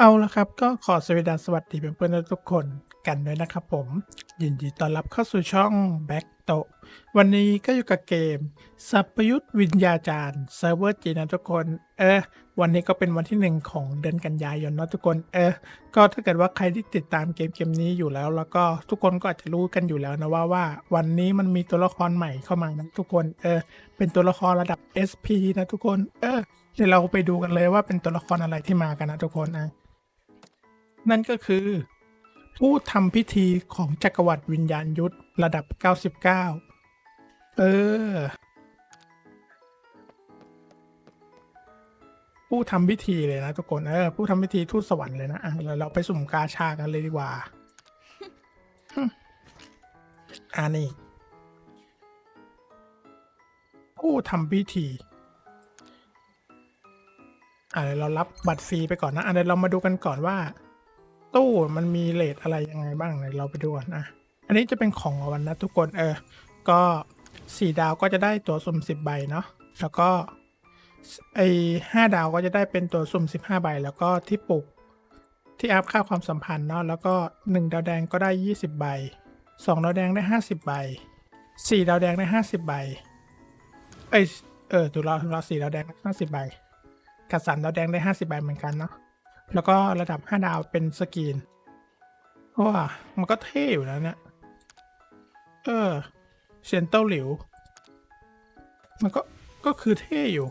เอาละครับ ก็ขอสวัสดีสวัสดีเพื่อนๆทุกคนกันด้วยนะครับผม ยินดีต้อนรับเข้าสู่ช่อง Back โตวันนี้ก็อยู่กับเกม สัพยุทธวิญญาจารย์เซิร์ฟเวอร์จีนะทุกคน เออ วันนี้ก็เป็นวันที่หนึ่งของเดือนกันยายนนะทุกคน เออ ก็ถ้าเกิดว่าใครที่ติดตามเกมเกมนี้อยู่แล้ว แล้วก็ทุกคนก็อาจจะรู้กันอยู่แล้วนะว่าว่า วันนี้มันมีตัวละครใหม่เข้ามานะทุกคน เออ เป็นตัวละครระดับ SP นะทุกคน เออ เดี๋ยวเราไปดูกันเลยว่าเป็นตัวละครอะไรที่มากันนะทุกคนนะ นั่นก็คือ ผู้ทำพิธีของจักรวรรดิวิญญาณยุทธระดับ 99 เออ ผู้ทำพิธีเลยนะทุกคน เออ ผู้ทำพิธีทูตสวรรค์เลยนะอะเราเราไปสุ่มกาชากันเลยดีกว่าอ่านี่ผู้ทำพิธีอ่าเดี๋ยวเรารับบัตรฟรีไปก่อนนะอะเดี๋ยวเรามาดูกันก่อนว่า ตู้มันมีเลทอะไรยังไงบ้างเดี๋ยเราไปดูกันนะ อันนี้จะเป็นของวันนะทุกคนเออ ก็สี่ดาวก็จะได้ตัวสุ่มสิบใบเนาะแล้วก็ไอห้าดาวก็จะได้เป็นตัวสุ่มสิบห้าใบ แล้วก็ที่ปลุกที่อัพค่าความสัมพันธ์เนาะแล้วก็หนึ่งดาวแดงก็ได้ยี่สิบใบสองดาวแดงได้ห้าสิบใบสี่ดาวแดงได้ห้าสิบใบเอเออถูกแล้วถูกแล้วสี่ดาวแดงห้าสิบใบกับสามดาวแดงได้ห้าสิบใบเหมือนกันเนาะ แล้วก็ระดับ 5 ดาวเป็นสกรีนว้ามันก็เท่อยู่แล้วเนี่ย เออเซยนเต้าหลิว มันก็ ก็คือเท่อยู่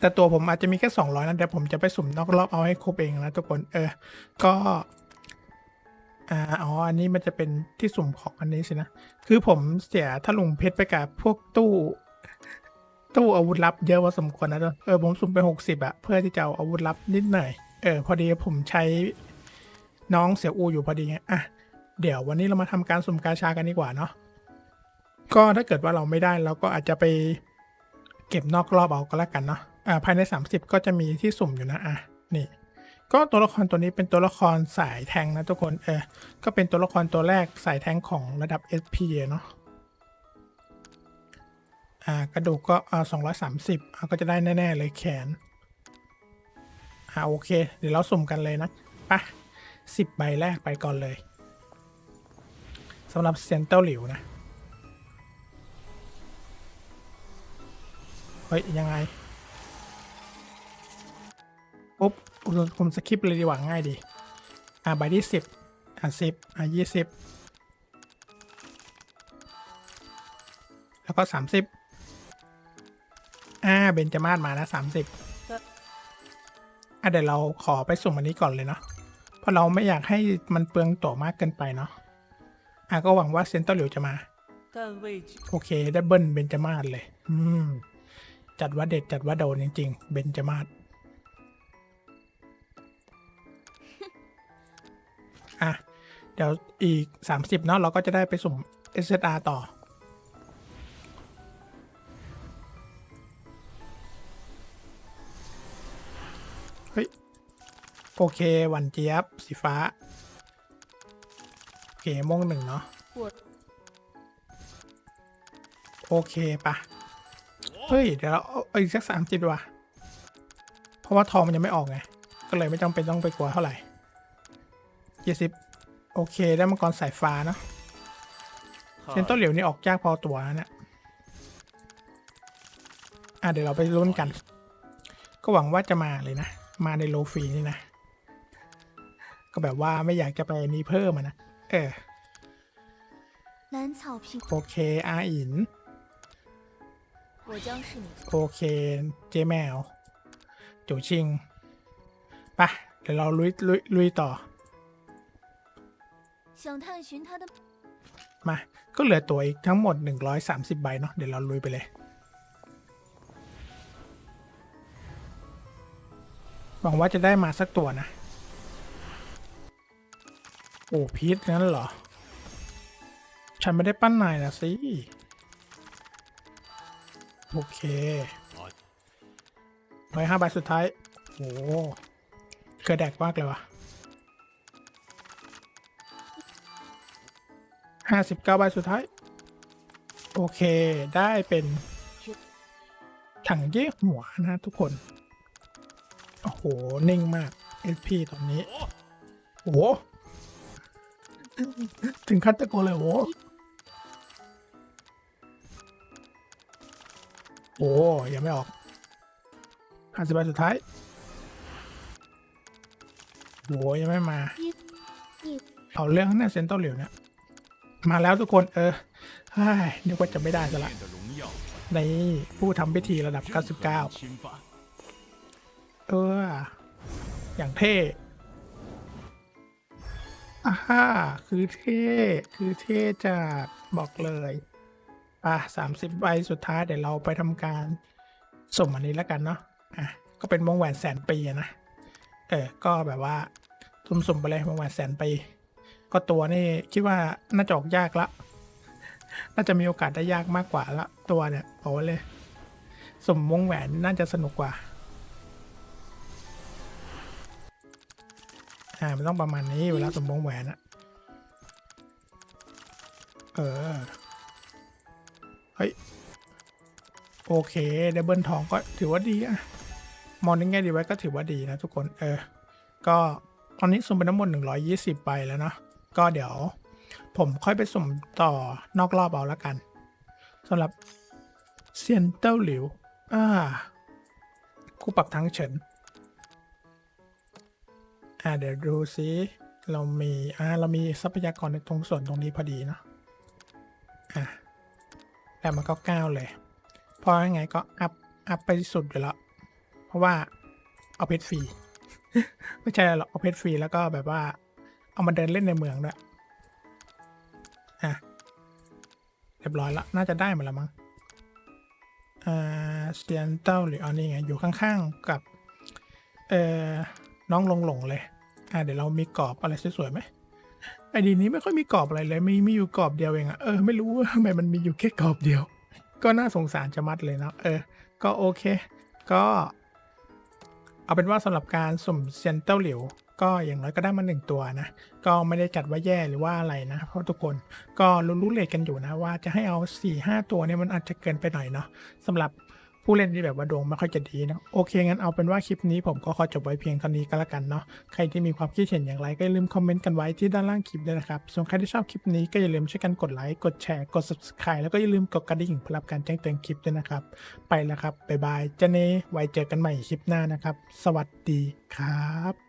แต่ตัวผมอาจจะมีแค่ 200นะเดี๋ยวผมจะไปสุ่มนอกรอบเอาให้ครบเองนะทุกคน เออ ก็อ่าอ๋อ อันนี้มันจะเป็นที่สุ่มของอันนี้สินะ คือผมเสียถลุงเพชรไปกับพวกตู้ ตู้อาวุธลับเยอะพอสมควรนะเออผมสุ่มไปหกสิบอะเพื่อที่จะเอาอาวุธลับนิดหน่อยเออพอดีผมใช้น้องเสี่ยวอูอยู่พอดีไงอะเดี๋ยววันนี้เรามาทำการสุ่มกาชากันดีกว่าเนาะก็ถ้าเกิดว่าเราไม่ได้เราก็อาจจะไปเก็บนอกรอบเอาก็แล้วกันเนาะอ่าภายใน 30 ก็จะมีที่สุ่มอยู่นะอะนี่ก็ตัวละครตัวนี้เป็นตัวละครสายแทงนะทุกคนเออก็เป็นตัวละครตัวแรกสายแทงของระดับ SP เนาะ อ่ากระดูกก็อ่าสองร้อยสามสิบอ่าก็จะได้แน่ ๆ เลยแขนอ่าโอเค เดี๋ยวเราสุ่มกันเลยนะไปสิบใบแรกไปก่อนเลยสำหรับเซนเตอร์หลิวนะ เฮ้ย ยังไงปุ๊บอุณผมสคิปเลยดีกว่าง่ายดี อ่าใบที่สิบอ่าสิบอ่ายี่สิบแล้วก็สามสิบ อ่าเบนจามาดมาแล้วสามสิบอะเดี๋ยวเราขอไปส่งอันนี้ก่อนเลยเนาะเพราะเราไม่อยากให้มันเปลืองตัวมากเกินไปเนาะอะก็หวังว่าเซนเตอร์หลิวจะมาโอเคได้เบิ้ลเบนจามาดเลย อืมจัดว่าเด็ดจัดว่าโดนจริง ๆ เบนจามาดอะ เดี๋ยวอีก 30 เนาะเราก็จะได้ไปสุ่ม SSR ต่อ โอเคหวันเจี๊ยบสีฟ้า โอเคม่วงหนึ่งเนาะ我โอเคปะเฮ้ย เดี๋ยวเราเอาเอาอีกสักสามสิบดีกว่า เพราะว่าทองมันยังไม่ออกไง ก็เลยไม่จำเป็นต้องไปกลัวเท่าไหร่ยี่สิบโอเค ได้มังกรสายฟ้าเนอะเซนต้นเหลียวนี่ออกยากพอตัวนะเนี่ยอะเดี๋ยวเราไปลุ้นกัน ก็หวังว่าจะมาเลยนะ มาในโลฟรีนี่นะ ก็แบบว่าไม่อยากจะไปนี้เพิ่มนะเออโอเคอาอินโอเค เจแมวจูชิงปะเดี๋ยวเราลุยลุยลุยต่อ มา ก็เหลือตัวอีกทั้งหมด 130 ใบเนาะเดี๋ยวเราลุยไปเลย หวังว่าจะได้มาสักตัวนะ โอ้พีทนั้นเหรอ ฉันไม่ได้ปั้นนายนะสิ โอเคร้อยห้าใบสุดท้าย โอ้เกระแดกมากเลยวะห้าสิบเก้าใบสุดท้าย โอเคได้เป็น ถังเยี่หัวนะทุกคน โอ้โห นิ่งมาก SP ตอนนี้ โอ้โห ถึงขั้นตะโกนเลยโว้โอ้ยังไม่ออกอันสิบสุดท้ายโอยังไม่มาเอาเรื่องข้างหน้าเซนต์เต้าเหลียวเนี่ย มาแล้วทุกคนเออไอ้นึกว่าจะไม่ได้ซะละในผู้ทำพิธีระดับ 99 เออ อย่างเท่ อ่าฮ่าคือเท่ คือเท่จะบอกเลย อะสามสิบใบสุดท้ายเดี๋ยวเราไปทำการสุ่มอันนี้แล้วกันเนาะ อะ ก็เป็นวงแหวนแสนปีนะ เออ ก็แบบว่าสุ่มๆไปเลยวงแหวนแสนปี ก็ตัวนี่คิดว่าน่าจะออกยากละ น่าจะมีโอกาสได้ยากมากกว่าละ ตัวเนี่ยบอกเลย สุ่มวงแหวนน่าจะสนุกกว่า อ่ามันต้องประมาณนี้เวลาสมมงแหวนอะเออ เฮ้ย โอเคดับเบิลทองก็ถือว่าดีอะมองในแง่ดีไว้ก็ถือว่าดีนะทุกคน เออ ก็ตอนนี้สุ่มไปทั้งหมดหนึ่งร้อยยี่สิบใบแล้วเนาะ ก็เดี๋ยว ผมค่อยไปสุ่มต่อนอกรอบเอาละกันสำหรับเซียนเต้าหลิว อ่าคู่ปรับทั้งเฉิน อ่าเดี๋ยวดูซิเรามีอ่าเรามีทรัพยากรในตรงส่วนตรงนี้พอดีเนาะอะแต่มันก็ก้าวเลยเพราะยังไงก็อัพอัพไปสุดอยู่แล้ว เพราะว่าเอาเพชรฟรีไม่ใช่หรอกเอาเพชรฟรีแล้วก็แบบว่า เอามาเดินเล่นในเมืองด้วยอะเรียบร้อยละน่าจะได้หมดแล้วมั้งอ่าเซียนเต้าหรืออันนี้ไงอยู่ข้างๆกับเอ่อน้องลงหลงเลย อ่าเดี๋ยวเรามีกรอบอะไรสวยๆไหมไอดีนี้ไม่ค่อยมีกรอบอะไรเลยมีมีอยู่กรอบเดียวเองอะเออไม่รู้ว่าทำไมมันมีอยู่แค่กรอบเดียว ก็น่าสงสารจะมัดเลยเนาะเออ ก็โอเค ก็เอาเป็นว่าสำหรับการสุ่มเซียนเต้าหลิว ก็อย่างน้อยก็ได้มาหนึ่งตัวนะ ก็ไม่ได้จัดว่าแย่หรือว่าอะไรนะ เพราะทุกคนก็รู้ๆเลทกันอยู่นะว่าจะให้เอา4ี่ห้าตัวเนี่ยมันอาจจะเกินไปหน่อยเนาะสำหรับ ผู้เล่นที่แบบว่าดวงไม่ค่อยจะดีนะโอเคงั้นเอาเป็นว่าคลิปนี้ผมก็ขอจบไว้เพียงเท่านี้ก็แล้วกันเนาะใครที่มีความคิดเห็นอย่างไรก็อย่าลืมคอมเมนต์กันไว้ที่ด้านล่างคลิปด้วยนะครับส่วนใครที่ชอบคลิปนี้ก็อย่าลืมช่วยกันกดไลค์กดแชร์กด subscribe แล้วก็อย่าลืมกดกระดิ่งเพื่อรับการแจ้งเตือนคลิปด้วยนะครับ ไปแล้วครับบ๊ายบายเจเน่ไว้เจอกันใหม่คลิปหน้านะครับ สวัสดีครับ